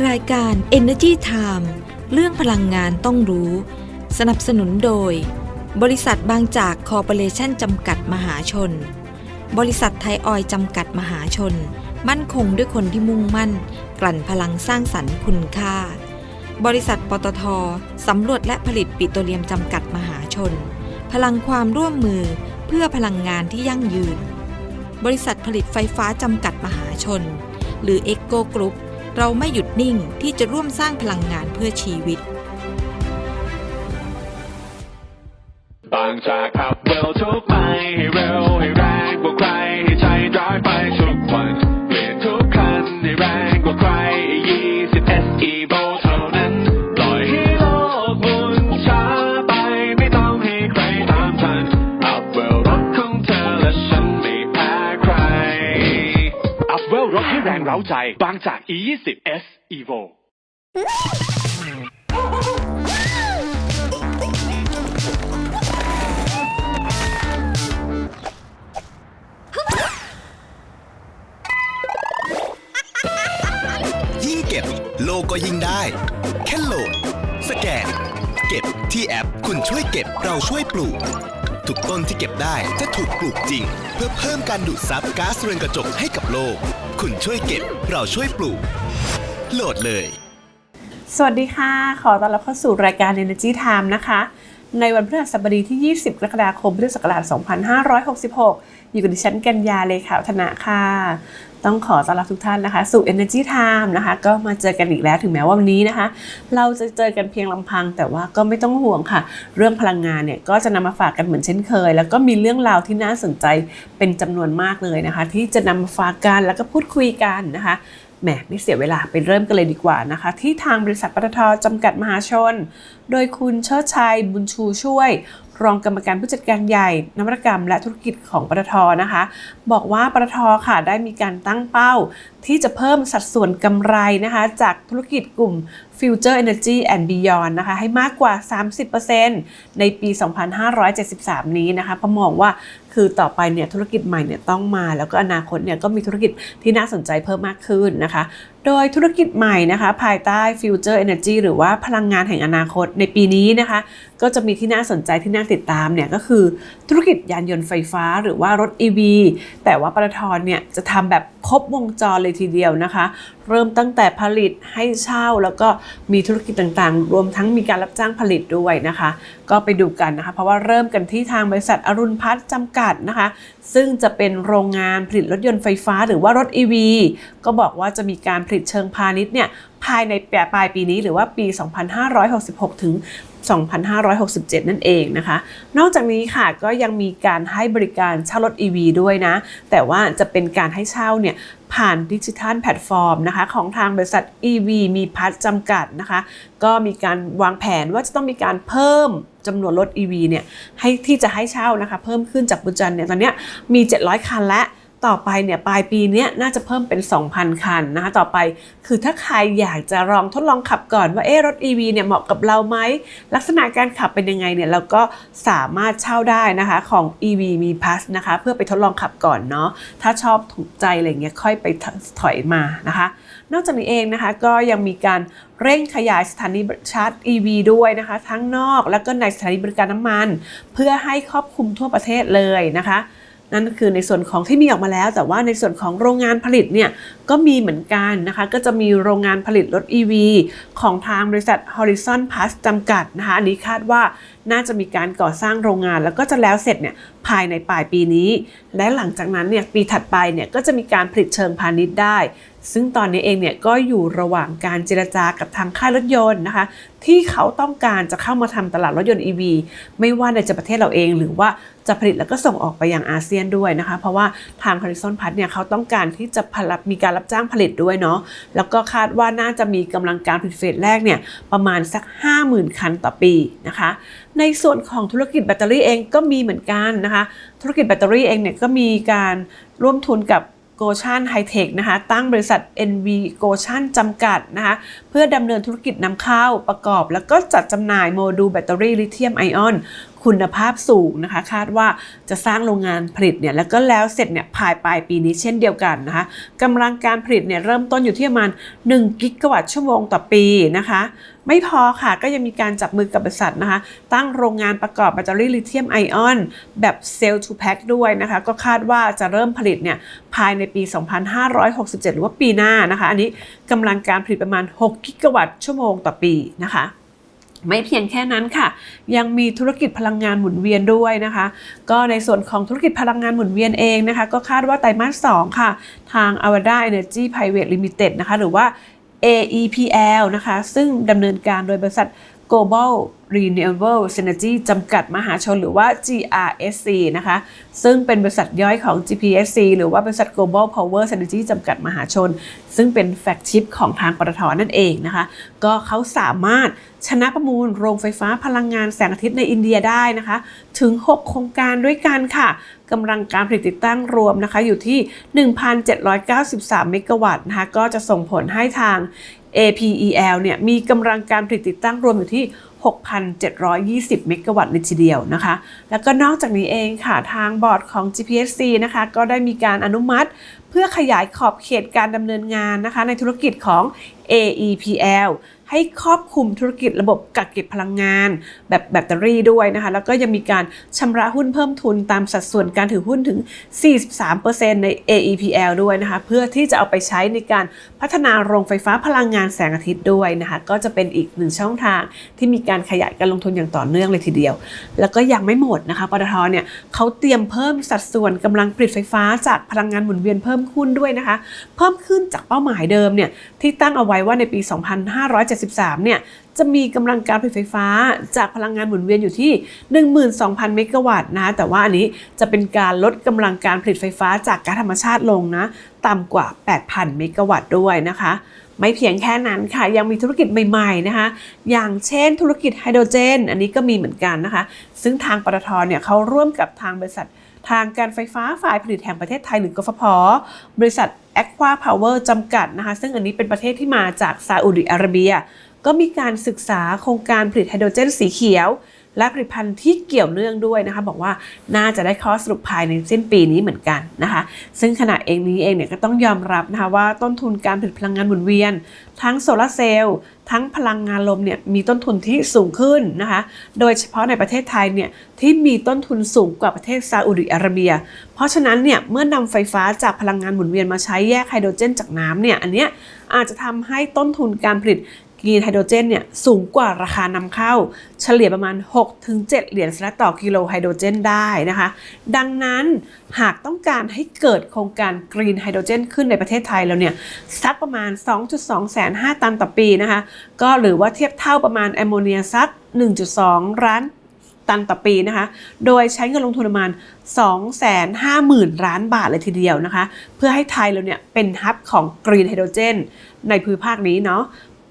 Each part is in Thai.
รายการ Energy Time เรื่องพลังงานต้องรู้ สนับสนุนโดย บริษัทบางจากคอร์ปอเรชั่นจำกัดมหาชน บริษัทไทยออยจำกัดมหาชน มั่นคงด้วยคนที่มุ่งมั่น กลั่นพลังสร้างสรรค์คุณค่า บริษัทปตทสำรวจและผลิตปิโตรเลียมจำกัดมหาชน พลังความร่วมมือเพื่อพลังงานที่ยั่งยืน บริษัทผลิตไฟฟ้าจำกัดมหาชน หรือ e c o Group เราไม่หยุดนิ่งที่จะร่วมสร้างพลังงานเพื่อชีวิตบางจากขับเร็วทุกไปให้เร็ว ร้าใจ บางจาก E20 S Evo ยิ่งเก็บโลก็ยิ่งได้ แค่โหลด สแกน เก็บที่แอป คุณช่วยเก็บเราช่วยปลูก ทุกต้นที่เก็บได้จะถูกปลูกจริง เพื่อเพิ่มการดูดซับก๊าซเรือนกระจกให้กับโลก คุณช่วยเก็บ เราช่วยปลูก โหลดเลย สวัสดีค่ะ ขอต้อนรับเข้าสู่รายการ Energy Time นะคะ ในวันพฤหัสบดีที่ 20 กรกฎาคมพุทธศักราช 2566 อยู่กับดิฉันกัญญาเลยค่ะวัฒนะค่ะ ต้องขอต้อนรับทุกท่านนะคะ สู่ Energy Time นะคะ ก็มาเจอกันอีกแล้วถึงแม้ว่าวันนี้นะคะ เราจะเจอกันเพียงลำพัง แต่ว่าก็ไม่ต้องห่วงค่ะ เรื่องพลังงานเนี่ยก็จะนำมาฝากกันเหมือนเช่นเคย แล้วก็มีเรื่องราวที่น่าสนใจเป็นจำนวนมากเลยนะคะ ที่จะนำมาฝากกันแล้วก็พูดคุยกันนะคะแหมไม่เสียเวลาไปเริ่มกันเลยดีกว่านะคะ ที่ทางบริษัทปตทจำกัดมหาชน โดยคุณเชิดชัยบุญชูช่วย รองกรรมการผู้จัดการใหญ่ นวัตกรรมและธุรกิจของปตทนะคะ บอกว่าปตทค่ะได้มีการตั้งเป้า ที่จะเพิ่มสัดส่วนกำไรนะคะ จากธุรกิจกลุ่ม Future Energy and Beyond นะคะ ให้มากกว่า 30%ในปี 2573 นี้นะคะเพระมองว่าคือต่อไปเนี่ยธุรกิจใหม่เนี่ยต้องมา แล้วก็อนาคตเนี่ยก็มีธุรกิจที่น่าสนใจเพิ่มมากขึ้นนะคะ โดยธุรกิจใหม่นะคะ ภายใต้ Future Energy หรือว่าพลังงานแห่งอนาคตในปีนี้นะคะ ก็จะมีที่น่าสนใจที่น่าติดตามเนี่ยก็คือธุรกิจยานยนต์ไฟฟ้าหรือว่ารถ EV แต่ว่าปตทเนี่ยจะทำแบบครบวงจรเลยทีเดียวนะคะ เริ่มตั้งแต่ผลิตให้เช่าแล้วก็มีธุรกิจต่างๆ รวมทั้งมีการรับจ้างผลิตด้วยนะคะ ก็ไปดูกันนะคะ เพราะว่าเริ่มกันที่ทางบริษัทอรุณพัฒน์จำกัดนะคะ ซึ่งจะเป็นโรงงานผลิตรถยนต์ไฟฟ้า หรือว่ารถ EV ก็บอกว่าจะมีการผลิตเชิงพาณิชย์เนี่ยภายในแปปลายปีนี้หรือว่าปี 2566 ถึง 2567 นั่นเองนะคะ นอกจากนี้ค่ะก็ยังมีการให้บริการเช่ารถ EV ด้วยนะ แต่ว่าจะเป็นการให้เช่าเนี่ยผ่านดิจิทัลแพลตฟอร์มนะคะของทางบริษัท EV มีพัฒจำกัดนะคะ ก็มีการวางแผนว่าจะต้องมีการเพิ่มจำนวนรถ EV เนี่ยให้ที่จะให้เช่านะคะ เพิ่มขึ้นจากปัจจุบันเนี่ยตอนนี้มี 700 คันและ ต่อไปเนี่ยปลายปีนี้น่าจะเพิ่มเป็น 2,000 คันนะคะต่อไป คือถ้าใครอยากจะลองทดลองขับก่อนว่าเอ๊รถ EV เนี่ยเหมาะกับเราไหม ลักษณะการขับเป็นยังไงเนี่ยเราก็สามารถเช่าได้นะคะของ EV มี Plus นะคะเพื่อไปทดลองขับก่อนเนาะถ้าชอบถูกใจอะไรเงี้ยค่อยไปถอยมานะคะ นอกจากนี้เองนะคะก็ยังมีการเร่งขยายสถานีชาร์จ EV ด้วยนะคะ ทั้งนอกแล้วก็ในสถานีบริการน้ำมัน เพื่อให้ครอบคลุมทั่วประเทศเลยนะคะ นั่นคือในส่วนของที่มีออกมาแล้ว แต่ว่าในส่วนของโรงงานผลิตเนี่ยก็มีเหมือนกันนะคะก็จะมีโรงงานผลิตรถ EV ของทางบริษัท Horizon Plus จำกัดนะคะอันนี้คาดว่าน่าจะมีการก่อสร้างโรงงาน แล้วก็จะแล้วเสร็จเนี่ยภายในปลายปีนี้ และหลังจากนั้นเนี่ยปีถัดไปเนี่ยก็จะมีการผลิตเชิงพาณิชย์ได้ ซึ่งตอนนี้เองเนี่ยก็อยู่ระหว่างการเจรจากับทางค่ายรถยนต์นะคะ ที่เขาต้องการจะเข้ามาทำตลาดรถยนต์ EV ไม่ว่าในประเทศเราเอง หรือว่าจะผลิตแล้วก็ส่งออกไปยังอาเซียนด้วยนะคะ เพราะว่าทาง Horizon Plus เนี่ยเขาต้องการที่จะผลิตมีการรับจ้างผลิตด้วยเนาะแล้วก็คาดว่าน่าจะมีกำลังการผลิตเฟสแรกเนี่ยประมาณสัก 50,000 คันต่อปีนะคะ ในส่วนของธุรกิจแบตเตอรี่เองก็มีเหมือนกันนะคะ ธุรกิจแบตเตอรี่เองเนี่ยก็มีการร่วมทุนกับ โกชันไฮเทคนะคะตั้งบริษัท NV โกชันจำกัดนะคะเพื่อดำเนินธุรกิจนำเข้าประกอบ แล้วก็จัดจำหน่ายโมดูลแบตเตอรี่ลิเธียมไอออน คุณภาพสูงนะคะ คาดว่าจะสร้างโรงงานผลิตเนี่ยแล้วก็แล้วเสร็จเนี่ยภายปลายปีนี้เช่นเดียวกันนะคะกำลังการผลิตเนี่ยเริ่มต้นอยู่ที่ประมาณ 1 กิกะวัตต์ชั่วโมงต่อปีนะคะ ไม่พอค่ะก็ยังมีการจับมือกับบริษัทนะคะ ตั้งโรงงานประกอบแบตเตอรี่ลิเธียมไอออน แบบเซลล์ทูแพ็คด้วยนะคะ ก็คาดว่าจะเริ่มผลิตเนี่ยภายในปี 2567 หรือว่าปีหน้านะคะ อันนี้กำลังการผลิตประมาณ 6 กิกะวัตต์ชั่วโมงต่อปีนะคะ ไม่เพียงแค่นั้นค่ะ ยังมีธุรกิจพลังงานหมุนเวียนด้วยนะคะ ก็ในส่วนของธุรกิจพลังงานหมุนเวียนเองนะคะ ก็คาดว่าไตรมาส 2 ค่ะ ทาง Avada Energy Private Limited นะคะ หรือว่า AEPL นะคะ ซึ่งดำเนินการโดยบริษัท Global Renewable Energy จำกัดมหาชนหรือว่า GRSC นะคะ ซึ่งเป็นบริษัทย่อยของ GPSC หรือว่าบริษัท Global Power Energy จำกัดมหาชน ซึ่งเป็นแฟกชิปของทางปตทนั่นเองนะคะ ก็เขาสามารถชนะประมูลโรงไฟฟ้าพลังงานแสงอาทิตย์ในอินเดียได้นะคะ ถึง 6 โครงการด้วยกันค่ะกำลังการผลิตติดตั้งรวมนะคะ อยู่ที่ 1,793 เมกะวัตต์นะคะ ก็จะส่งผลให้ทาง APEL เนี่ยมีกำลังการผลิตติดตั้งรวมอยู่ที่ 6,720 เมกะวัตต์เลยทีเดียวนะคะ แล้วก็นอกจากนี้เองค่ะทางบอร์ดของ GPSC นะคะก็ได้มีการอนุมัติเพื่อขยายขอบเขตการดำเนินงานนะคะในธุรกิจของ AEPL ให้ครอบคลุมธุรกิจระบบกักเก็บพลังงาน แบบแบตเตอรี่ด้วยนะคะ แล้วก็ยังมีการชำระหุ้นเพิ่มทุนตามสัดส่วนการถือหุ้นถึง 43%ใน AEPL ด้วยนะคะ เพื่อที่จะเอาไปใช้ในการพัฒนาโรงไฟฟ้าพลังงานแสงอาทิตย์ด้วยนะคะ ก็จะเป็นอีกหนึ่งช่องทางที่มีการขยายการลงทุนอย่างต่อเนื่องเลยทีเดียว แล้วก็ยังไม่หมดนะคะปตทเนี่ยเขาเตรียมเพิ่มสัดส่วนกำลังผลิตไฟฟ้าจากพลังงานหมุนเวียนเพิ่มขึ้นด้วยนะคะ เพิ่มขึ้นจากเป้าหมายเดิมเนี่ยที่ตั้งเอาไว้ว่าในปี 2,570 2573เนี่ย จะมีกำลังการผลิตไฟฟ้าจากพลังงานหมุนเวียนอยู่ที่ 12,000 เมกะวัตต์นะ แต่ว่าอันนี้จะเป็นการลดกำลังการผลิตไฟฟ้าจากก๊าซธรรมชาติลงนะ ต่ำกว่า 8,000 เมกะวัตต์ด้วยนะคะ ไม่เพียงแค่นั้นค่ะ ยังมีธุรกิจใหม่ๆนะคะ อย่างเช่นธุรกิจไฮโดรเจน อันนี้ก็มีเหมือนกันนะคะ ซึ่งทางปตทเนี่ยเขาร่วมกับทางบริษัท ทางการไฟฟ้าฝ่ายผลิตแห่งประเทศไทยหรือกฟผบริษัท Aqua Power จำกัดนะคะ ซึ่งอันนี้เป็นประเทศที่มาจากซาอุดิอาระเบีย ก็มีการศึกษาโครงการผลิตไฮโดรเจนสีเขียว และผลิตภัณฑ์ที่เกี่ยวเนื่องด้วยนะคะ บอกว่าน่าจะได้ข้อสรุปภายในสิ้นปีนี้เหมือนกันนะคะ ซึ่งขณะเองนี้เองเนี่ยก็ต้องยอมรับนะคะว่าต้นทุนการผลิตพลังงานหมุนเวียน ทั้งโซลาร์เซลล์ทั้งพลังงานลมเนี่ยมีต้นทุนที่สูงขึ้นนะคะ โดยเฉพาะในประเทศไทยเนี่ยที่มีต้นทุนสูงกว่าประเทศซาอุดิอาระเบีย เพราะฉะนั้นเนี่ยเมื่อนำไฟฟ้าจากพลังงานหมุนเวียนมาใช้แยกไฮโดรเจนจากน้ำเนี่ยอันเนี้ยอาจจะทำให้ต้นทุนการผลิต กรีนไฮโดรเจนเนี่ยสูงกว่าราคานำเข้า เฉลี่ยประมาณ 6-7 เหรียญสหรัฐต่อกิโลไฮโดรเจนได้นะคะ ดังนั้นหากต้องการให้เกิดโครงการกรีนไฮโดรเจนขึ้นในประเทศไทยแล้วเนี่ยสักประมาณ 2.2 แสน5ตันต่อปีนะคะ ก็หรือว่าเทียบเท่าประมาณแอมโมเนียสัก 1.2 ล้านตันต่อปีนะคะ โดยใช้เงินลงทุนประมาณ 250,000 ล้านบาทเลยทีเดียวนะคะ เพื่อให้ไทยเราเนี่ยเป็นฮับของกรีนไฮโดรเจนในภูมิภาคนี้เนาะ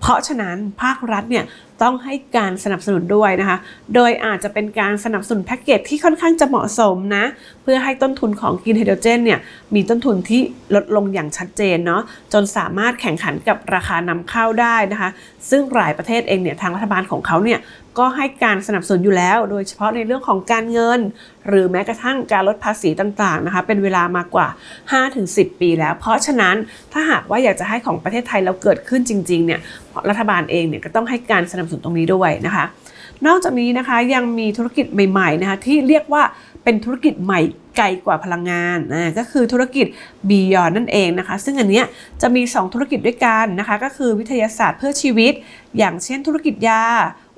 เพราะฉะนั้นภาครัฐเนี่ยต้องให้การสนับสนุนด้วยนะคะ โดยอาจจะเป็นการสนับสนุนแพ็กเกจที่ค่อนข้างจะเหมาะสมนะ เพื่อให้ต้นทุนของกินไฮโดรเจนเนี่ยมีต้นทุนที่ลดลงอย่างชัดเจนเนาะจนสามารถแข่งขันกับราคานำเข้าได้นะคะ ซึ่งหลายประเทศเองเนี่ยทางรัฐบาลของเขาเนี่ย ก็ให้การสนับสนุนอยู่แล้ว โดยเฉพาะในเรื่องของการเงิน หรือแม้กระทั่งการลดภาษีต่างๆนะคะ เป็นเวลามากกว่า 5-10 ปีแล้ว เพราะฉะนั้นถ้าหากว่าอยากจะให้ของประเทศไทยเราเกิดขึ้นจริงๆเนี่ยรัฐบาลเองเนี่ยก็ต้องให้การสนับสนุนตรงนี้ด้วยนะคะ นอกจากนี้นะคะยังมีธุรกิจใหม่ๆนะคะที่เรียกว่าเป็นธุรกิจใหม่ไกลกว่าพลังงานนะก็คือธุรกิจ Beyond นั่นเองนะคะ ซึ่งอันเนี้ยจะมี 2 ธุรกิจด้วยกันนะคะ ก็คือวิทยาศาสตร์เพื่อชีวิต อย่างเช่นธุรกิจยา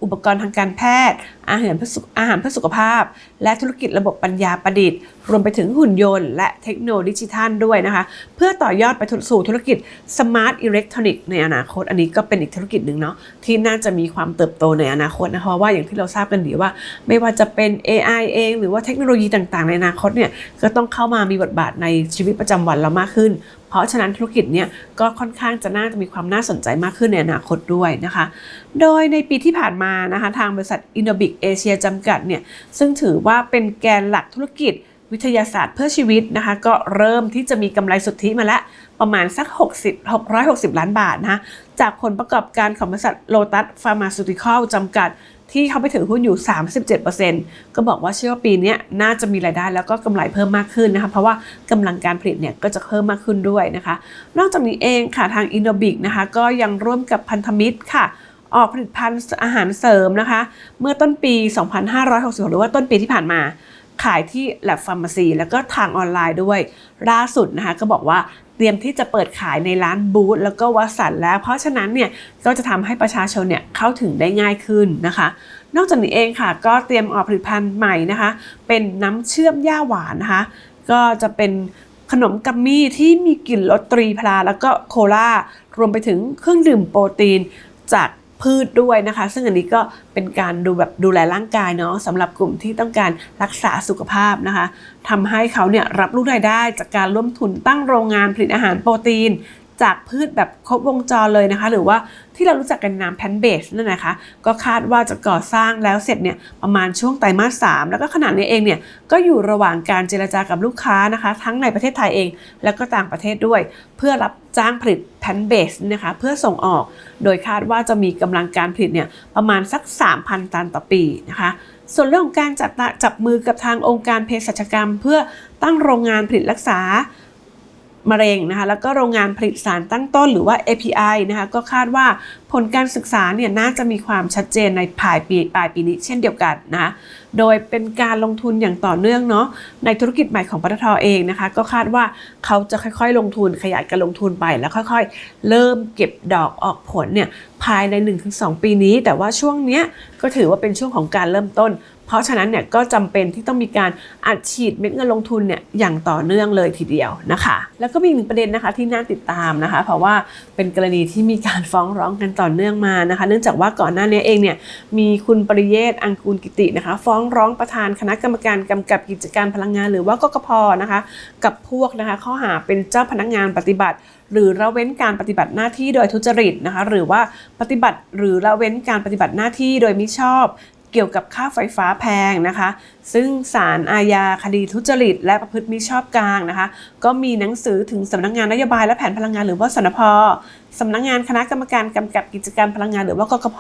อุปกรณ์ทางการแพทย์ อาหารเพื่อสุขอาหารเพื่อสุขภาพ และธุรกิจระบบปัญญาประดิษฐ์ รวมไปถึงหุ่นยนต์และเทคโนโลยีดิจิทัลด้วยนะคะ เพื่อต่อยอดไปสู่ธุรกิจสมาร์ทอิเล็กทรอนิกส์ในอนาคต อันนี้ก็เป็นอีกธุรกิจหนึ่งเนาะที่น่าจะมีความเติบโตในอนาคตนะคะเพราะว่าอย่างที่เราทราบกันดีว่า ไม่ว่าจะเป็น AI เอง หรือว่าเทคโนโลยีต่างๆ ในอนาคตเนี่ยก็ต้องเข้ามามีบทบาทในชีวิตประจำวันเรามากขึ้น เพราะฉะนั้นธุรกิจเนี่ยก็ค่อนข้างจะน่าจะมีความน่าสนใจมากขึ้นในอนาคตด้วยนะคะ โดยในปีที่ผ่านมานะคะทางบริษัท Innobic Asia จำกัดเนี่ยซึ่งถือว่าเป็นแกนหลักธุรกิจวิทยาศาสตร์เพื่อชีวิตนะคะก็เริ่มที่จะมีกำไรสุทธิมาแล้ว ประมาณสัก 60 660 ล้านบาทนะะจากผลประกอบการของบริษัท Lotus Pharmaceutical จำกัด ที่เขาไปถือหุ้นอยู่ 37%ก็บอกว่าเชื่อว่าปีนี้น่าจะมีรายได้แล้วก็กำไรเพิ่มมากขึ้นนะคะเพราะว่ากำลังการผลิตเนี่ยก็จะเพิ่มมากขึ้นด้วยนะคะ นอกจากนี้เองค่ะทางอินโดบิกนะคะก็ยังร่วมกับพันธมิตรค่ะออกผลิตภัณฑ์อาหารเสริมนะคะ เมื่อต้นปี 2566หรือว่าต้นปีที่ผ่านมา ขายที่ Lab Pharmacy แล้วก็ทางออนไลน์ด้วยล่าสุดนะคะก็บอกว่า รียมที่จะเปิดขายในร้านบูธแล้วก็วัสันแล้ว เพราะฉะนั้นเนี่ยก็จะทำให้ประชาชนเนี่ยเข้าถึงได้ง่ายขึ้นนะคะ นอกจากนี้เองค่ะ ก็เตรียมออกผลิตภัณฑ์ใหม่นะคะ เป็นน้ำเชื่อมย่าหวานนะคะ ก็จะเป็นขนมกัมมี่ที่มีกลิ่นรสตรีพลาแล้วก็โคลารวมไปถึงเครื่องดื่มโปรตีนจาก พืชด้วยนะคะ ซึ่งอันนี้ก็เป็นการดูแบบดูแลร่างกายเนาะสำหรับกลุ่มที่ต้องการรักษาสุขภาพนะคะทำให้เขาเนี่ยรับรู้รายได้จากการร่วมทุนตั้งโรงงานผลิตอาหารโปรตีน จากพืชแบบครบวงจรเลยนะคะ หรือว่าที่เรารู้จักกันนามแพนเบสนั่นนะคะ ก็คาดว่าจะก่อสร้างแล้วเสร็จเนี่ยประมาณช่วงไตรมาสสามแล้วก็ขณะนี้เองเนี่ยก็อยู่ระหว่างการเจรจากับลูกค้านะคะ ทั้งในประเทศไทยเอง แล้วก็ต่างประเทศด้วย เพื่อรับจ้างผลิตแพนเบสนะคะเพื่อส่งออก โดยคาดว่าจะมีกำลังการผลิตเนี่ยประมาณสัก 3,000 ตันต่อปีนะคะส่วนเรื่องของการจัดจับมือกับทางองค์การเภสัชกรรม เพื่อตั้งโรงงานผลิตรักษา มะเร็งนะคะแล้วก็โรงงานผลิตสารตั้งต้นหรือว่า API นะคะก็คาดว่าผลการศึกษาเนี่ยน่าจะมีความชัดเจนในปลายปีปลายปีนี้เช่นเดียวกันนะะโดยเป็นการลงทุนอย่างต่อเนื่องเนาะในธุรกิจใหม่ของปตทเองนะคะ ก็คาดว่าเขาจะค่อยๆ ลงทุนขยายการลงทุนไปแล้วค่อยๆ เริ่มเก็บดอกออกผลเนี่ยภายใน 1-2 ปีนี้ แต่ว่าช่วงเนี้ยก็ถือว่าเป็นช่วงของการเริ่มต้น เพราะฉะนั้นเนี่ยก็จำเป็นที่ต้องมีการอัดฉีดเม็ดเงินลงทุนเนี่ยอย่างต่อเนื่องเลยทีเดียวนะคะ แล้วก็มีอีกหนึ่งประเด็นนะคะที่น่าติดตามนะคะ เพราะว่าเป็นกรณีที่มีการฟ้องร้องกันต่อเนื่องมานะคะ เนื่องจากว่าก่อนหน้านี้เองเนี่ยมีคุณปริเยศอังกูลกิตินะคะ ฟ้องร้องประธานคณะกรรมการกำกับกิจการพลังงาน หรือว่ากกพนะคะ กับพวกนะคะข้อหาเป็นเจ้าพนักงานปฏิบัติ หรือละเว้นการปฏิบัติหน้าที่โดยทุจริตนะคะ หรือว่าปฏิบัติหรือละเว้นการปฏิบัติหน้าที่โดยมิชอบ เกี่ยวกับค่าไฟฟ้าแพงนะคะ ซึ่งศาลอาญาคดีทุจริต และประพฤติมิชอบกลางนะคะ ก็มีหนังสือถึงสำนักงานนโยบายและแผนพลังงานหรือว่าสนพสำนักงานคณะกรรมการกำกับกิจการพลังงานหรือว่ากกพ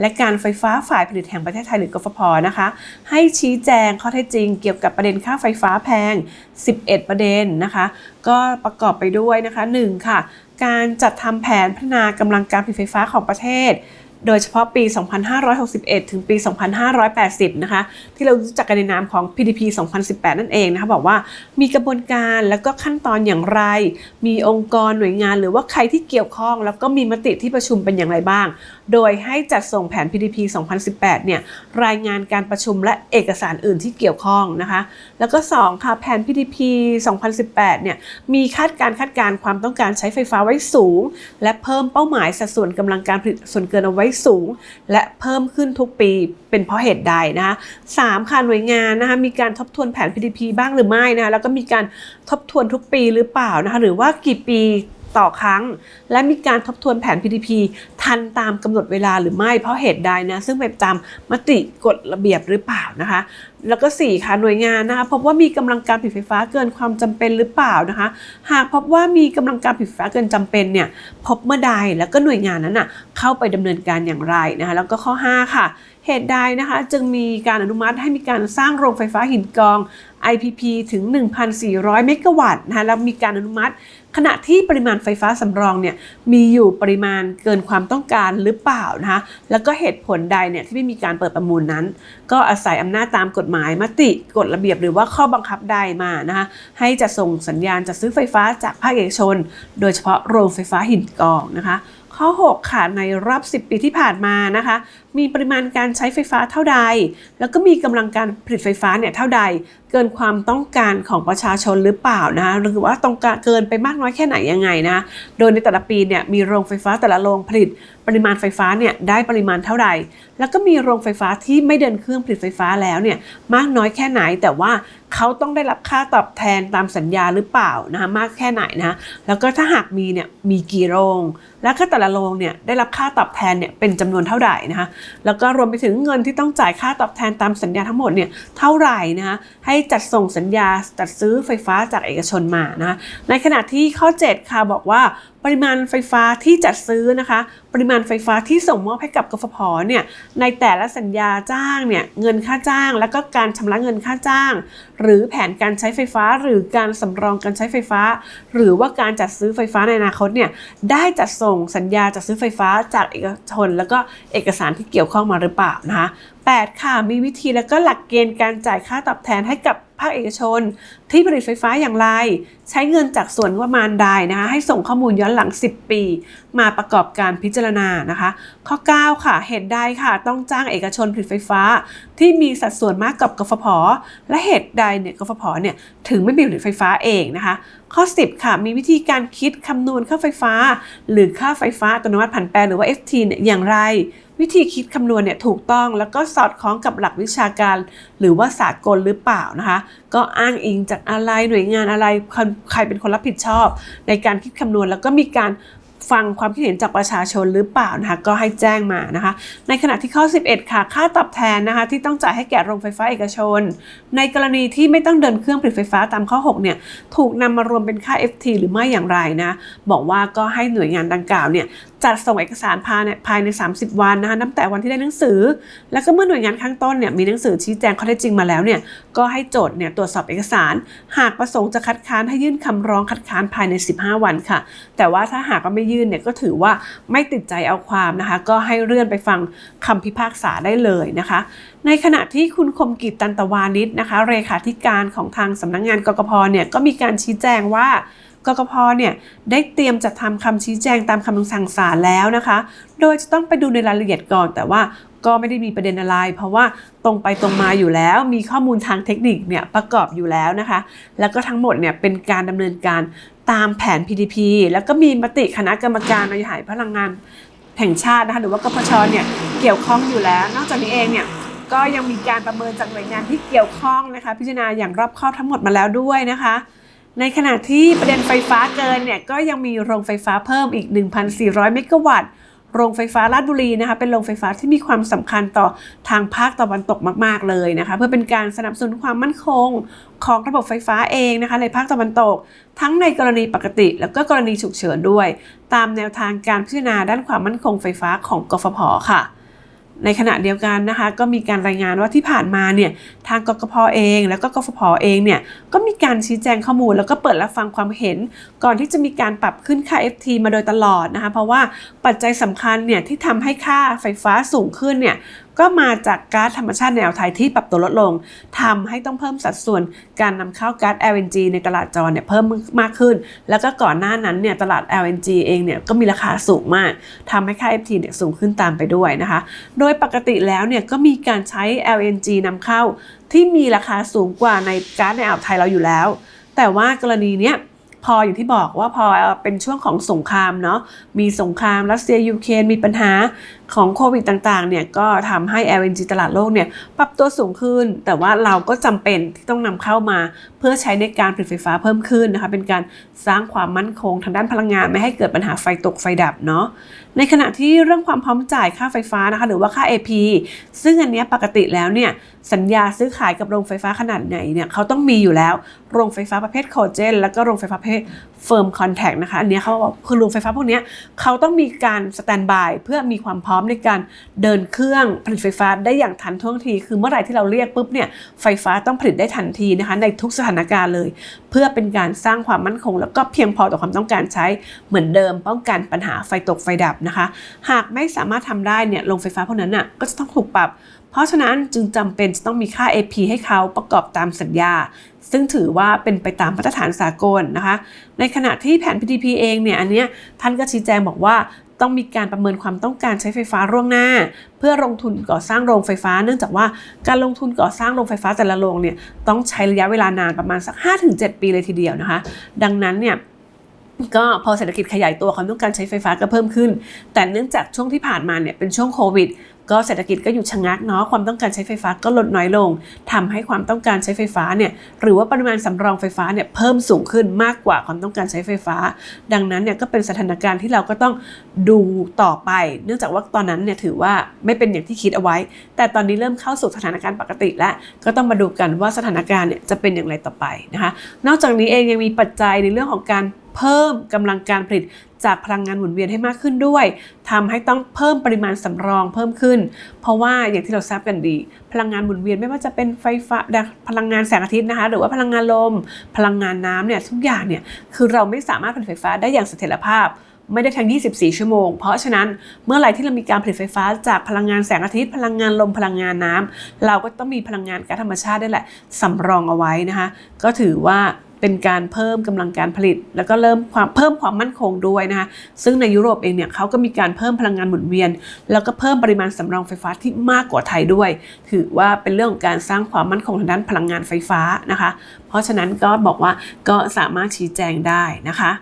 และการไฟฟ้าฝ่ายผลิตแห่งประเทศไทยหรือกฟผนะคะ ให้ชี้แจงข้อเท็จจริง เกี่ยวกับประเด็นค่าไฟฟ้าแพง 11 ประเด็นนะคะ ก็ประกอบไปด้วยนะคะ 1 ค่ะ การจัดทำแผนพัฒนากำลังการผลิตไฟฟ้าของประเทศ โดยเฉพาะปี 2561 ถึงปี 2580 นะคะ ที่เรารู้จักกันในนามของ PDP 2018 นั่นเองนะคะ บอกว่ามีกระบวนการแล้วก็ขั้นตอนอย่างไร มีองค์กรหน่วยงานหรือว่าใครที่เกี่ยวข้อง แล้วก็มีมติที่ประชุมเป็นอย่างไรบ้าง โดยให้จัดส่งแผน PDP 2018 เนี่ย รายงานการประชุมและเอกสารอื่นที่เกี่ยวข้องนะคะ แล้วก็ 2 ค่ะ แผน PDP 2018 เนี่ย มีคาดการคาดการณ์ความต้องการใช้ไฟฟ้าไว้สูง และเพิ่มเป้าหมายสัดส่วนกำลังการผลิตส่วนเกินเอาไว้สูง และเพิ่มขึ้นทุกปีเป็นเพราะเหตุใดนะคะสามค่ะหน่วยงานนะคะมีการทบทวนแผน PDP บ้างหรือไม่นะคะแล้วก็มีการทบทวนทุกปีหรือเปล่านะคะหรือว่ากี่ปี ต่อครั้ง และมีการทบทวนแผน PDP ทันตามกำหนดเวลาหรือไม่เพราะเหตุใดนะซึ่งเป็นตามมติกฎระเบียบหรือเปล่านะคะ แล้วก็ 4 ค่ะหน่วยงานนะคะพบว่ามีกำลังการผลิตไฟฟ้าเกินความจำเป็นหรือเปล่านะคะ หากพบว่ามีกำลังการผลิตไฟฟ้าเกินจำเป็นเนี่ยพบเมื่อใดแล้วก็หน่วยงานนั้นน่ะเข้าไปดำเนินการอย่างไรนะคะแล้วก็ข้อ 5 ค่ะ เหตุใดนะคะ จึงมีการอนุมัติให้มีการสร้างโรงไฟฟ้าหินกอง IPP ถึง 1,400 เมกะวัตต์นะคะแล้วมีการอนุมัติ ขณะที่ปริมาณไฟฟ้าสำรองเนี่ยมีอยู่ปริมาณเกินความต้องการหรือเปล่านะคะแล้วก็เหตุผลใดเนี่ยที่ไม่มีการเปิดประมูลนั้น ก็อาศัยอำนาจตามกฎหมายมติกฎระเบียบหรือว่าข้อบังคับใดมานะคะให้จะส่งสัญญาณจะซื้อไฟฟ้าจากภาคเอกชน โดยเฉพาะโรงไฟฟ้าหินกองนะคะข้อ 6 ค่ะ ในรอบ 10 ปีที่ผ่านมานะคะมีปริมาณการใช้ไฟฟ้าเท่าใด แล้วก็มีกำลังการผลิตไฟฟ้าเนี่ยเท่าใด เกินความต้องการของประชาชนหรือเปล่านะคะหรือว่าต้องการเกินไปมากน้อยแค่ไหนยังไงนะ โดยในแต่ละปีเนี่ยมีโรงไฟฟ้าแต่ละโรงผลิต ปริมาณไฟฟ้าเนี่ยได้ปริมาณเท่าใด แล้วก็มีโรงไฟฟ้าที่ไม่เดินเครื่องผลิตไฟฟ้าแล้วเนี่ยมากน้อยแค่ไหน แต่ว่าเขาต้องได้รับค่าตอบแทนตามสัญญาหรือเปล่านะคะมากแค่ไหนนะแล้วก็ถ้าหากมีเนี่ยมีกี่โรง แล้วก็แต่ละโรงเนี่ยได้รับค่าตอบแทนเนี่ยเป็นจำนวนเท่าไหร่นะคะแล้วก็รวมไปถึงเงินที่ต้องจ่ายค่าตอบแทนตามสัญญาทั้งหมดเนี่ยเท่าไหร่นะคะให้จัดส่งสัญญาจัดซื้อไฟฟ้าจากเอกชนมานะะในขณะที่ข้อ 7 ค่ะบอกว่าปริมาณไฟฟ้าที่จัดซื้อนะคะ ปริมาณไฟฟ้าที่ส่งมอบให้กับกฟผเนี่ยในแต่ละสัญญาจ้างเนี่ยเงินค่าจ้าง แล้วก็การชำระเงินค่าจ้าง หรือแผนการใช้ไฟฟ้า หรือการสำรองการใช้ไฟฟ้า หรือว่าการจัดซื้อไฟฟ้าในอนาคตเนี่ยได้จัดส่งสัญญาจัดซื้อไฟฟ้าจากเอกชน แล้วก็เอกสารที่เกี่ยวข้องมาหรือเปล่านะคะ8 ค่ะ มีวิธีแล้วก็หลักเกณฑ์การจ่ายค่าตอบแทนให้กับภาคเอกชน ที่ผลิตไฟฟ้าอย่างไร ใช้เงินจากส่วนประมาณใดนะคะ ให้ส่งข้อมูลย้อนหลัง 10 ปี มาประกอบการพิจารณานะคะ ข้อ 9 ค่ะ เหตุใดค่ะ ต้องจ้างเอกชนผลิตไฟฟ้า ที่มีสัดส่วนมากกับกฟผ และเหตุใดเนี่ยกฟผเนี่ยถึงไม่มีผลิตไฟฟ้าเองนะคะ ข้อ 10 ค่ะ มีวิธีการคิดคำนวณค่าไฟฟ้า หรือค่าไฟฟ้าอัตโนมัติผันแปรหรือว่า FT เนี่ยอย่างไร วิธีคิดคำนวณเนี่ยถูกต้องแล้วก็สอดคล้องกับหลักวิชาการ หรือว่าสากลหรือเปล่านะคะ ก็อ้างอิงจากอะไรหน่วยงานอะไรใครเป็นคนรับผิดชอบ ในการคิดคำนวณแล้วก็มีการฟังความคิดเห็นจากประชาชนหรือเปล่านะคะก็ให้แจ้งมานะคะ ในขณะที่ข้อ 11 ค่ะค่าตอบแทนนะคะที่ต้องจ่ายให้แก่โรงไฟฟ้าเอกชน ในกรณีที่ไม่ต้องเดินเครื่องผลิตไฟฟ้าตามข้อ 6 เนี่ยถูกนำมารวมเป็นค่า FT หรือไม่อย่างไรนะ บอกว่าก็ให้หน่วยงานดังกล่าวเนี่ย จัดส่งเอกสารภายในภายใน 30 วันนะคะนับแต่วันที่ได้หนังสือ แล้วก็เมื่อหน่วยงานข้างต้นเนี่ยมีหนังสือชี้แจงข้อเท็จจริงมาแล้วเนี่ยก็ให้โจทย์เนี่ยตรวจสอบเอกสาร หากประสงค์จะคัดค้านให้ยื่นคำร้องคัดค้านภายใน 15 วันค่ะ แต่ว่าถ้าหากว่าไม่ยื่นเนี่ยก็ถือว่าไม่ติดใจเอาความนะคะ ก็ให้เลื่อนไปฟังคำพิพากษาได้เลยนะคะ ในขณะที่คุณคมกิจตันตวานิชนะคะเลขาธิการของทางสำนักงงานกกพเนี่ยก็มีการชี้แจงว่า กกพเนี่ยได้เตรียมจัดทำคำชี้แจงตามคำสั่งศาลแล้วนะคะ โดยจะต้องไปดูในรายละเอียดก่อน แต่ว่าก็ไม่ได้มีประเด็นอะไร เพราะว่าตรงไปตรงมาอยู่แล้ว มีข้อมูลทางเทคนิคเนี่ยประกอบอยู่แล้วนะคะ แล้วก็ทั้งหมดเนี่ยเป็นการดำเนินการตามแผน PDP แล้วก็มีมติคณะกรรมการนโยบายพลังงานแห่งชาตินะคะหรือว่ากพชเนี่ยเกี่ยวข้องอยู่แล้ว นอกจากนี้เองเนี่ยก็ยังมีการประเมินจากหน่วยงานที่เกี่ยวข้องนะคะ พิจารณาอย่างรอบคอบทั้งหมดมาแล้วด้วยนะคะ ในขณะที่ประเด็นไฟฟ้าเกินเนี่ยก็ยังมีโรงไฟฟ้าเพิ่มอีก 1,400 เมกะวัตต์ โรงไฟฟ้าลาดบุรีนะคะเป็นโรงไฟฟ้าที่มีความสำคัญต่อทางภาคตะวันตกมาก ๆ เลยนะคะเพื่อเป็นการสนับสนุนความมั่นคงของระบบไฟฟ้าเองนะคะในภาคตะวันตก ทั้งในกรณีปกติ แล้วก็กรณีฉุกเฉินด้วย ตามแนวทางการพิจารณาด้านความมั่นคงไฟฟ้าของกฟผค่ะ ในขณะเดียวกันนะคะ ก็มีการรายงานว่าที่ผ่านมาเนี่ยทางกกพอเอง แล้วก็กฟผเองเนี่ยก็มีการชี้แจงข้อมูล แล้วก็เปิดรับฟังความเห็น ก่อนที่จะมีการปรับขึ้นค่า FT มาโดยตลอดนะคะ เพราะว่าปัจจัยสำคัญเนี่ยที่ทำให้ค่าไฟฟ้าสูงขึ้นเนี่ย ก็มาจากก๊าซธรรมชาติในอ่าวไทยที่ปรับตัวลดลงทำให้ต้องเพิ่มสัดส่วนการนำเข้าก๊าซ LNG ในตลาดจรเนี่ยเพิ่มมากขึ้น แล้วก็ก่อนหน้านั้นเนี่ยตลาด LNG เองเนี่ยก็มีราคาสูงมากทำให้ค่า FT เนี่ยสูงขึ้นตามไปด้วยนะคะ โดยปกติแล้วเนี่ยก็มีการใช้ LNG นำเข้า ที่มีราคาสูงกว่าในก๊าซในอ่าวไทยเราอยู่แล้ว แต่ว่ากรณีเนี้ยพออย่างที่บอกว่าพอเป็นช่วงของสงครามเนาะมีสงครามรัสเซียยูเครนมีปัญหา ของโควิดต่างๆเนี่ยก็ทำให้ LNG ตลาดโลกเนี่ยปรับตัวสูงขึ้น แต่ว่าเราก็จำเป็นที่ต้องนำเข้ามา เพื่อใช้ในการผลิตไฟฟ้าเพิ่มขึ้นนะคะเป็นการสร้างความมั่นคงทางด้านพลังงานไม่ให้เกิดปัญหาไฟตกไฟดับเนาะในขณะที่เรื่องความพร้อมจ่ายค่าไฟฟ้านะคะหรือว่าค่า AP ซึ่งอันนี้ปกติแล้วเนี่ยสัญญาซื้อขายกับโรงไฟฟ้าขนาดไหนเนี่ยเขาต้องมีอยู่แล้ว โรงไฟฟ้าประเภทโคเจน แล้วก็โรงไฟฟ้าประเภทเฟิร์มคอนแทคนะคะอันนี้เขาคือโรงไฟฟ้าพวกนี้เขาต้องมีการสแตนบายเพื่อมีความพร้อมในการเดินเครื่องผลิตไฟฟ้าได้อย่างทันท่วงที คือเมื่อไหร่ที่เราเรียกปุ๊บเนี่ยไฟฟ้าต้องผลิตได้ทันทีนะคะในทุกสถานการณ์เลย เพื่อเป็นการสร้างความมั่นคง แล้วก็เพียงพอต่อความต้องการใช้เหมือนเดิม ป้องกันปัญหาไฟตกไฟดับนะคะ หากไม่สามารถทำได้เนี่ยโรงไฟฟ้าพวกนั้นน่ะก็จะต้องถูกปรับ เพราะฉะนั้นจึงจำเป็นจะต้องมีค่า AP ให้เขาประกอบตามสัญญา ซึ่งถือว่าเป็นไปตามมาตรฐานสากลนะคะ ในขณะที่แผน PDP เองเนี่ยอันเนี้ยท่านก็ชี้แจงบอกว่า ต้องมีการประเมินความต้องการใช้ไฟฟ้าร่วงหน้า เพื่อลงทุนก่อสร้างโรงไฟฟ้า เนื่องจากว่าการลงทุนก่อสร้างโรงไฟฟ้าแต่ละโรงเนี่ยต้องใช้ระยะเวลานานประมาณสัก 5-7 ปีเลยทีเดียวนะคะ ดังนั้นเนี่ยก็พอเศรษฐกิจขยายตัวความต้องการใช้ไฟฟ้าก็เพิ่มขึ้น แต่เนื่องจากช่วงที่ผ่านมาเนี่ยเป็นช่วงโควิด ก็เศรษฐกิจก็หยุดชะงักเนาะความต้องการใช้ไฟฟ้าก็ลดน้อยลงทำให้ความต้องการใช้ไฟฟ้าเนี่ยหรือว่าปริมาณสำรองไฟฟ้าเนี่ยเพิ่มสูงขึ้นมากกว่าความต้องการใช้ไฟฟ้า ดังนั้นเนี่ยก็เป็นสถานการณ์ที่เราก็ต้องดูต่อไป เนื่องจากว่าตอนนั้นเนี่ยถือว่าไม่เป็นอย่างที่คิดเอาไว้ แต่ตอนนี้เริ่มเข้าสู่สถานการณ์ปกติแล้วก็ต้องมาดูกันว่าสถานการณ์เนี่ยจะเป็นอย่างไรต่อไปนะคะนอกจากนี้เองยังมีปัจจัยในเรื่องของการ เพิ่มกำลังการผลิตจากพลังงานหมุนเวียนให้มากขึ้นด้วยทำให้ต้องเพิ่มปริมาณสำรองเพิ่มขึ้น เพราะว่าอย่างที่เราทราบกันดี พลังงานหมุนเวียนไม่ว่าจะเป็นไฟฟ้าพลังงานแสงอาทิตย์นะคะ หรือว่าพลังงานลม พลังงานน้ำเนี่ยทุกอย่างเนี่ยคือเราไม่สามารถผลิตไฟฟ้าได้อย่างเสถียรภาพไม่ได้ทั้ง 24 ชั่วโมง เพราะฉะนั้นเมื่อไหร่ที่เรามีการผลิตไฟฟ้าจากพลังงานแสงอาทิตย์ พลังงานลม พลังงานน้ำเราก็ต้องมีพลังงานก๊าซธรรมชาติได้แหละสำรองเอาไว้นะคะ ก็ถือว่า เป็นการเพิ่มกำลังการผลิต แล้วก็เริ่มความเพิ่มความมั่นคงด้วยนะคะซึ่งในยุโรปเองเนี่ยเขาก็มีการเพิ่มพลังงานหมุนเวียน แล้วก็เพิ่มปริมาณสำรองไฟฟ้าที่มากกว่าไทยด้วย ถือว่าเป็นเรื่องของการสร้างความมั่นคงทางด้านพลังงานไฟฟ้านะคะ เพราะฉะนั้นก็บอกว่าก็สามารถชี้แจงได้นะคะ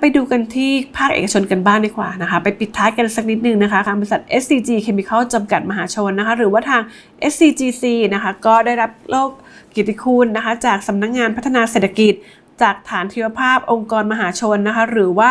ไปดูกันที่ภาคเอกชนกันบ้างดีกว่านะคะ ไปปิดท้ายกันสักนิดนึงนะคะทางบริษัท SCG Chemical จำกัดมหาชนนะคะ หรือว่าทาง SCGC นะคะ ก็ได้รับโลก กียรติคุณนะคะจากสำนักงงานพัฒนาเศรษฐกิจ จากฐานเทวภาพองค์กรมหาชนนะคะหรือว่า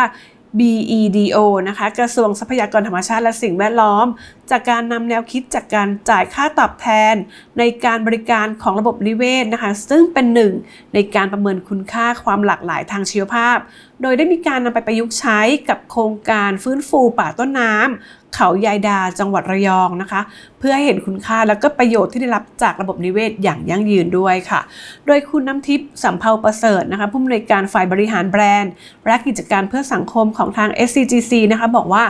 BEDO นะคะกระทรวงทรัพยากรธรรมชาติและสิ่งแวดล้อม จากการนำแนวคิดจากการจ่ายค่าตอบแทน ในการบริการของระบบนิเวศนะคะ ซึ่งเป็นหนึ่งในการประเมินคุณค่าความหลากหลายทางชีวภาพ โดยได้มีการนำไปประยุกต์ใช้กับโครงการฟื้นฟูป่าต้นน้ำ เขายายดาจังหวัดระยองนะคะ เพื่อให้เห็นคุณค่าและก็ประโยชน์ที่ได้รับจากระบบนิเวศอย่างยั่งยืนด้วยค่ะ โดยคุณน้ำทิพย์สัมเภาประเสริฐนะคะผู้อำนวยการฝ่ายบริหารแบรนด์ และกิจการเพื่อสังคมของทาง SCGC นะคะบอกว่า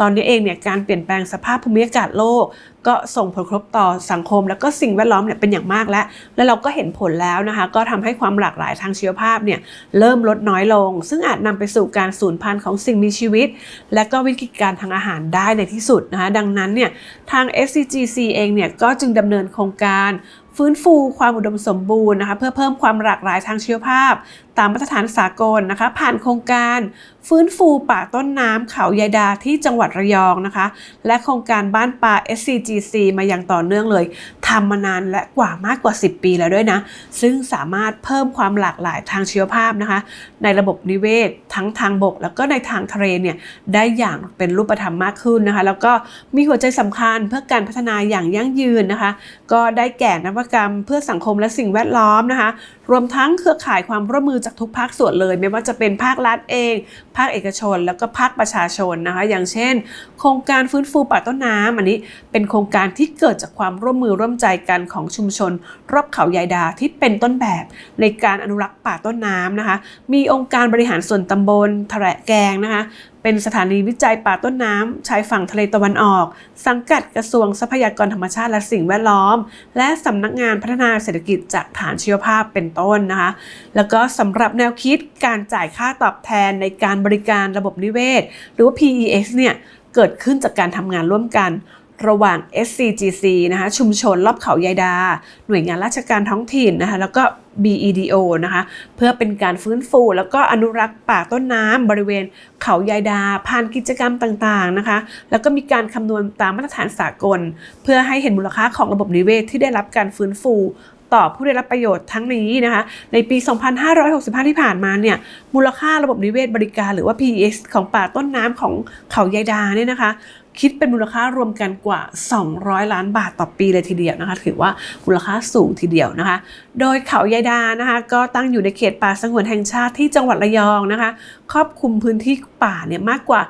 ตอนนี้เองเนี่ยการเปลี่ยนแปลงสภาพภูมิอากาศโลก ก็ส่งผลกระทบต่อสังคม และก็สิ่งแวดล้อมเนี่ยเป็นอย่างมากแล้ว และเราก็เห็นผลแล้วนะคะ ก็ทำให้ความหลากหลายทางชีวภาพเนี่ยเริ่มลดน้อยลง ซึ่งอาจนำไปสู่การสูญพันธุ์ของสิ่งมีชีวิต และก็วิกฤตการทางอาหารได้ในที่สุดนะคะ ดังนั้นเนี่ยทาง SCGC เองเนี่ยก็จึงดำเนินโครงการฟื้นฟูความอุดมสมบูรณ์นะคะเพื่อเพิ่มความหลากหลายทางชีวภาพตามมาตรฐานสากลนะคะ ผ่านโครงการฟื้นฟูป่าต้นน้ำเขายายดาที่จังหวัดระยองนะคะ และโครงการบ้านป่า SCGC มาอย่างต่อเนื่องเลยทำมานานและกว่ามากกว่า 10 ปีแล้วด้วยนะ ซึ่งสามารถเพิ่มความหลากหลายทางชีวภาพนะคะ ในระบบนิเวศ ทั้งทางบก แล้วก็ในทางทะเลเนี่ยได้อย่างเป็นรูปธรรมมากขึ้นนะคะ แล้วก็มีหัวใจสำคัญเพื่อการพัฒนาอย่างยั่งยืนนะคะ ก็ได้แก่นวัตกรรมเพื่อสังคมและสิ่งแวดล้อมนะคะ รวมทั้งเครือข่ายความร่วมมือจากทุกภาคส่วนเลย ไม่ว่าจะเป็นภาครัฐเอง ภาคเอกชน แล้วก็ภาคประชาชนนะคะ อย่างเช่น โครงการฟื้นฟูป่าต้นน้ำอันนี้เป็นโครงการที่เกิดจากความร่วมมือร่วมใจกันของชุมชน รอบเขายายดาที่เป็นต้นแบบในการอนุรักษ์ป่าต้นน้ำนะคะ มีองค์การบริหารส่วนตำบลทะแกงนะคะ เป็นสถานีวิจัยป่าต้นน้ำชายฝั่งทะเลตะวันออก สังกัดกระทรวงทรัพยากรธรรมชาติและสิ่งแวดล้อม และสำนักงานพัฒนาเศรษฐกิจจากฐานชีวภาพเป็นต้นนะคะ แล้วก็สำหรับแนวคิดการจ่ายค่าตอบแทนในการบริการระบบนิเวศ หรือว่า PES เนี่ยเกิดขึ้นจากการทำงานร่วมกัน ระหว่าง SCGC นะคะชุมชนรอบเขายายดา หน่วยงานราชการท้องถิ่นนะคะแล้วก็ BEDO นะคะเพื่อเป็นการฟื้นฟูแล้วก็อนุรักษ์ป่าต้นน้ำบริเวณเขายายดาผ่านกิจกรรมต่างๆนะคะแล้วก็มีการคำนวณตามมาตรฐานสากล เพื่อให้เห็นมูลค่าของระบบนิเวศที่ได้รับการฟื้นฟูต่อผู้ได้รับประโยชน์ทั้งนี้นะคะในปี 2565 ที่ผ่านมาเนี่ยมูลค่าระบบนิเวศบริการหรือว่า PEX ของป่าต้นน้ำของเขายายดาเนี่ยนะคะ คิดเป็นมูลค่ารวมกันกว่า 200 ล้านบาทต่อปีเลยทีเดียวนะคะ ถือว่ามูลค่าสูงทีเดียวนะคะ โดยเขายายดานะคะ ก็ตั้งอยู่ในเขตป่าสงวนแห่งชาติที่จังหวัดระยองนะคะ ครอบคลุมพื้นที่ป่าเนี่ยมากกว่า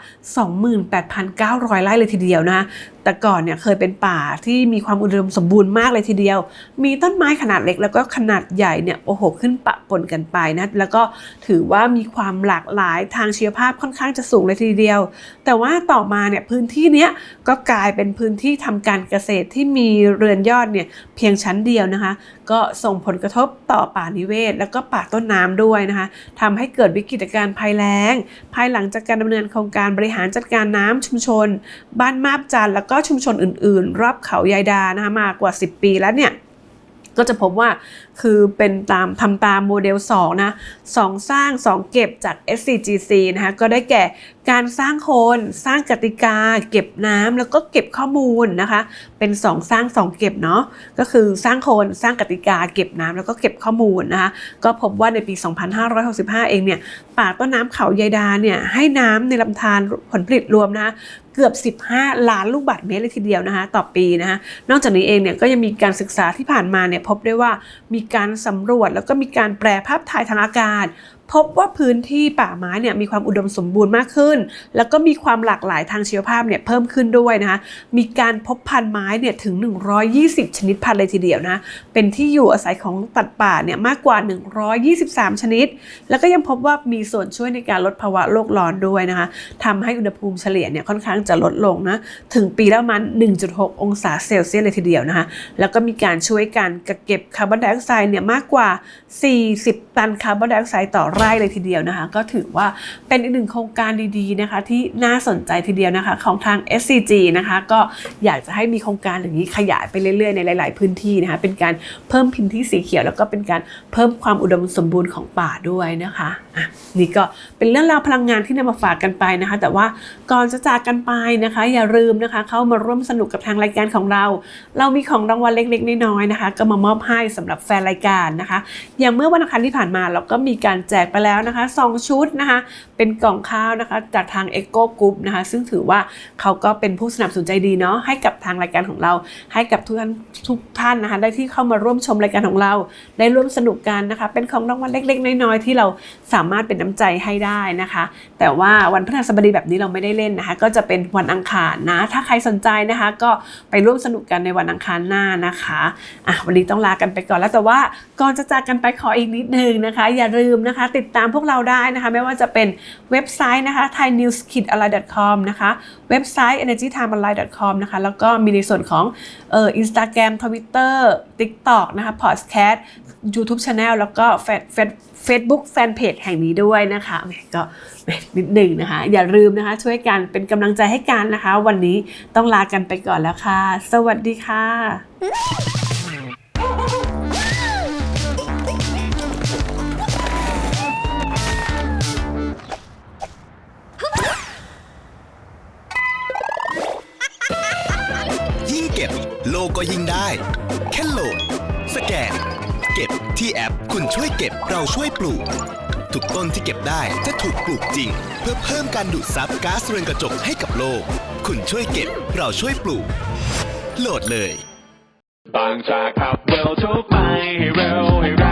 28,900 ไร่เลยทีเดียวนะคะ แต่ก่อนเนี่ยเคยเป็นป่าที่มีความอุดมสมบูรณ์มากเลยทีเดียว มีต้นไม้ขนาดเล็กแล้วก็ขนาดใหญ่เนี่ยโอ้โหขึ้นปะปนกันไปนะ แล้วก็ถือว่ามีความหลากหลายทางชีวภาพค่อนข้างจะสูงเลยทีเดียว แต่ว่าต่อมาเนี่ยพื้นที่เนี้ยก็กลายเป็นพื้นที่ทำการเกษตรที่มีเรือนยอดเนี่ยเพียงชั้นเดียวนะคะ ก็ส่งผลกระทบต่อป่านิเวศ แล้วก็ป่าต้นน้ำด้วยนะคะทำให้เกิดวิกฤตการณ์ภัยแล้ง ภายหลังจากการดำเนินโครงการบริหารจัดการน้ำชุมชน บ้านมาบจันทร์แล้วก็ก็ชุมชนอื่นๆ รับเขายายดานะคะมากว่า 10 ปีแล้วเนี่ยก็จะพบว่าคือเป็นตามทำตามโมเดล 2 นะสองสร้าง 2 เก็บจาก SCGC นะคะก็ได้แก่การสร้างคนสร้างกติกา เก็บน้ำแล้วก็เก็บข้อมูลนะคะ เป็น 2 สร้าง 2 เก็บเนาะก็คือสร้างคนสร้างกติกา เก็บน้ำแล้วก็เก็บข้อมูลนะคะก็พบว่าในปี 2565 เองเนี่ยป่าต้นน้ำเขายายดาเนี่ยให้น้ำในลำธารผลผลิตรวมนะคะเกือบ 15 ล้านลูกบาศก์เมตรเลยทีเดียวนะคะต่อปีนะคะนอกจากนี้เองเนี่ยก็ยังมีการศึกษาที่ผ่านมาเนี่ยพบได้ว่ามีการสำรวจ แล้วก็มีการแปลภาพถ่ายทางอากาศ พบว่าพื้นที่ป่าไม้เนี่ยมีความอุดมสมบูรณ์มากขึ้น แล้วก็มีความหลากหลายทางชีวภาพเนี่ยเพิ่มขึ้นด้วยนะคะมีการพบพันธุ์ไม้เนี่ยถึง 120 ชนิดพันธุ์เลยทีเดียวนะเป็นที่อยู่อาศัยของสัตว์ป่าเนี่ยมากกว่า 123 ชนิด แล้วก็ยังพบว่ามีส่วนช่วยในการลดภาวะโลกร้อนด้วยนะคะทำให้อุณหภูมิเฉลี่ยเนี่ยค่อนข้างจะลดลงนะถึงปีละมาณ1.6 องศาเซลเซียสเลยทีเดียวนะคะแล้วก็มีการช่วยการกักเก็บคาร์บอนไดออกไซด์เนี่ยมากกว่า 40 ตันคาร์บอนไดออกไซด์ต่อไร่เลยทีเดียวนะคะ ก็ถือว่าเป็นอีกหนึ่งโครงการดีๆนะคะ ที่น่าสนใจทีเดียวนะคะ ของทาง SCG นะคะ ก็อยากจะให้มีโครงการอย่างนี้ขยายไปเรื่อยๆในหลาย ๆ พื้นที่นะคะ เป็นการเพิ่มพื้นที่สีเขียว แล้วก็เป็นการเพิ่มความอุดมสมบูรณ์ของป่าด้วยนะคะอะนี่ก็เป็นเรื่องราวพลังงานที่นำมาฝากกันไปนะคะ แต่ว่าก่อนจะจากกันไปนะคะ อย่าลืมนะคะ เข้ามาร่วมสนุกกับทางรายการของเรา เรามีของรางวัลเล็กๆน้อยๆนะคะ ก็มามอบให้สำหรับแฟนรายการนะคะ อย่างเมื่อวันอังคารที่ผ่านมาเราก็มีการแจกไปแล้วนะคะสองชุดนะคะเป็นกล่องข้าวนะคะจากทาง e c o Group นะคะซึ่งถือว่าเขาก็เป็นผู้สนับสนุนใจดีเนาะให้กับทางรายการของเรา ให้กับทุกท่านทุกท่านนะคะได้ที่เข้ามาร่วมชมรายการของเรา ได้ร่วมสนุกกันนะคะเป็นของรางวัลเล็ก ๆ น้อยๆที่เราสามารถเป็นน้ำใจให้ได้นะคะ แต่ว่าวันพฤหัสบดีแบบนี้เราไม่ได้เล่นนะคะก็จะเป็นวันอังคารนะถ้าใครสนใจนะคะ ก็ไปร่วมสนุกกันในวันอังคารหน้านะคะอะวันนี้ต้องลากันไปก่อนแล้วแต่ว่าก่อนจะจากกันไปขออีกนิดนึงนะคะ อย่าลืมนะคะติดตามพวกเราได้นะคะ ไม่ว่าจะเป็นเว็บไซต์นะคะ thainewskidonline.com นะคะ เว็บไซต์ energytimeonline.com นะคะ แล้วก็มีในส่วนของเอ่อ Instagram Twitter TikTok นะคะ Podcast YouTube Channel แล้วก็แฟนแฟน Facebook Fanpage แห่งนี้ด้วยนะคะแหมก็นิดหนึ่งนะคะ อย่าลืมนะคะ ช่วยกันเป็นกำลังใจให้กันนะคะ วันนี้ต้องลากันไปก่อนแล้วค่ะ สวัสดีค่ะ ยิ่งได้ แค่โหลด สแกน เก็บที่แอป คุณช่วยเก็บเราช่วยปลูก ทุกต้นที่เก็บได้จะถูกปลูกจริง เพื่อเพิ่มการดูดซับก๊าซเรือนกระจกให้กับโลก คุณช่วยเก็บเราช่วยปลูก โหลดเลยบางจากขับเร็วทุกไปให้เร็วให้แรง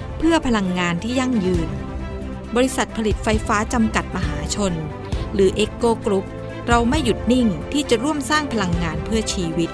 เพื่อพลังงานที่ยั่งยืน บริษัทผลิตไฟฟ้าจำกัดมหาชน หรือเอ็กโกกรุ๊ปเราไม่หยุดนิ่งที่จะร่วมสร้างพลังงานเพื่อชีวิต